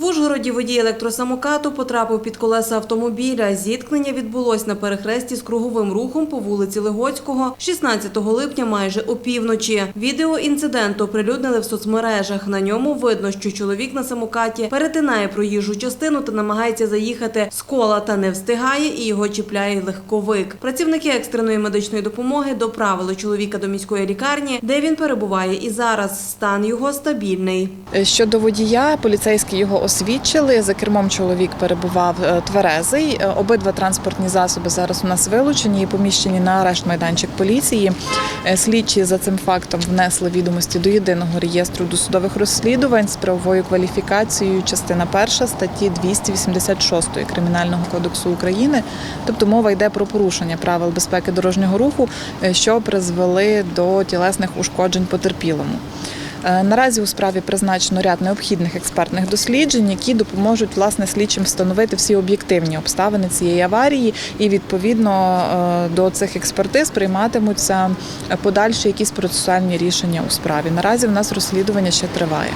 В Ужгороді водій електросамокату потрапив під колеса автомобіля. Зіткнення відбулось на перехресті з круговим рухом по вулиці Легоцького 16 липня майже опівночі. Відео інциденту оприлюднили в соцмережах. На ньому видно, що чоловік на самокаті перетинає проїжджу частину та намагається заїхати з кола та не встигає і його чіпляє легковик. Працівники екстреної медичної допомоги доправили чоловіка до міської лікарні, де він перебуває і зараз. Стан його стабільний. Щодо водія, поліцейські його освідчили. За кермом чоловік перебував е, тверезий. Е, Обидва транспортні засоби зараз у нас вилучені і поміщені на арешт майданчик поліції. Е, Слідчі за цим фактом внесли відомості до єдиного реєстру досудових розслідувань з правовою кваліфікацією частина перша статті 286 Кримінального кодексу України. Тобто мова йде про порушення правил безпеки дорожнього руху, що призвели до тілесних ушкоджень потерпілому. Е, Наразі у справі призначено ряд необхідних експертних досліджень, які допоможуть власне слідчим встановити всі об'єктивні обставини цієї аварії, і відповідно е, до цих експертиз прийматимуться подальші якісь процесуальні рішення у справі. Наразі в нас розслідування ще триває.